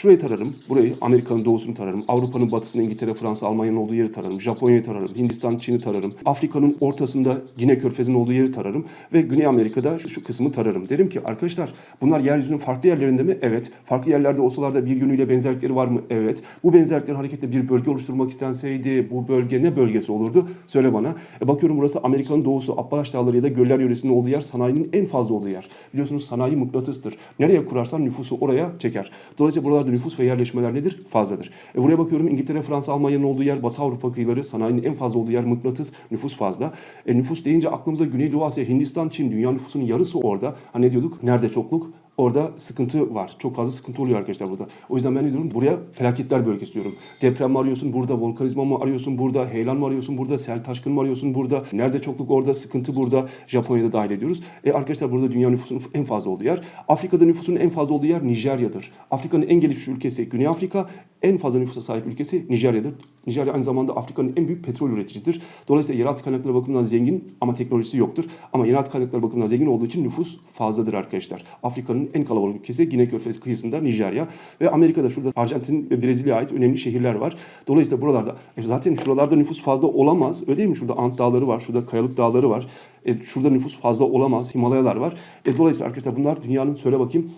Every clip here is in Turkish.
Şurayı tararım, burayı Amerika'nın doğusunu tararım, Avrupa'nın batısını İngiltere, Fransa, Almanya'nın olduğu yeri tararım, Japonya'yı tararım, Hindistan, Çin'i tararım, Afrika'nın ortasında Gine Körfezi'nin olduğu yeri tararım ve Güney Amerika'da şu, şu kısmı tararım. Derim ki arkadaşlar bunlar yeryüzünün farklı yerlerinde mi? Evet. Farklı yerlerde olsalar da bir yönüyle benzerlikleri var mı? Evet. Bu benzerliklerin hareketle bir bölge oluşturmak istenseydi bu bölge ne bölgesi olurdu? Söyle bana. E bakıyorum burası Amerika'nın doğusu, Appalaç Dağları ya da göller yöresinin olduğu yer, sanayinin en fazla olduğu yer. Biliyorsunuz sanayi mıknatıstır. Nereye kurarsan nüfusu oraya çeker. Dolayısıyla buralarda nüfus ve yerleşmeler nedir? Fazladır. E buraya bakıyorum İngiltere, Fransa, Almanya'nın olduğu yer, Batı Avrupa kıyıları, sanayinin en fazla olduğu yer mıknatıs, nüfus fazla. E nüfus deyince aklımıza Güneydoğu Asya, Hindistan, Çin, dünya nüfusunun yarısı orada. Hani ne diyorduk? Nerede çokluk? Orada sıkıntı var. Çok fazla sıkıntı oluyor arkadaşlar burada. O yüzden ben ne diyorum? Buraya felaketler bölgesi diyorum. Deprem mi arıyorsun burada? Volkanizma mı arıyorsun burada? Heyelan mı arıyorsun burada? Sel taşkın mı arıyorsun burada? Nerede çokluk orada? Sıkıntı burada. Japonya'da dahil ediyoruz. E arkadaşlar burada dünya nüfusunun en fazla olduğu yer. Afrika'da nüfusun en fazla olduğu yer Nijerya'dır. Afrika'nın en gelişmiş ülkesi Güney Afrika. En fazla nüfusa sahip ülkesi Nijerya'dır. Nijerya aynı zamanda Afrika'nın en büyük petrol üreticisidir. Dolayısıyla yeraltı kaynakları bakımından zengin ama teknolojisi yoktur. Ama yeraltı kaynakları bakımından zengin olduğu için nüfus fazladır arkadaşlar. Afrika'nın en kalabalık ülkesi Güney Körfezi kıyısında Nijerya ve Amerika'da şurada Arjantin ve Brezilya'ya ait önemli şehirler var. Dolayısıyla buralarda e zaten şuralarda nüfus fazla olamaz. Öyle değil mi? Şurada Ant Dağları var, şurada Kayalık Dağları var. E, şurada nüfus fazla olamaz. Himalayalar var. E, dolayısıyla arkadaşlar bunlar dünyanın söyle bakayım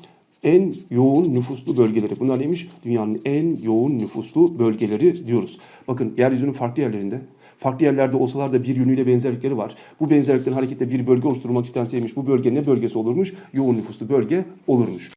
en yoğun nüfuslu bölgeleri. Bunlar neymiş? Dünyanın en yoğun nüfuslu bölgeleri diyoruz. Bakın yeryüzünün farklı yerlerinde farklı yerlerde olsalar da bir yönüyle benzerlikleri var. Bu benzerliklerin hareketle bir bölge oluşturmak istenseymiş bu bölge ne bölgesi olurmuş? Yoğun nüfuslu bölge olurmuş.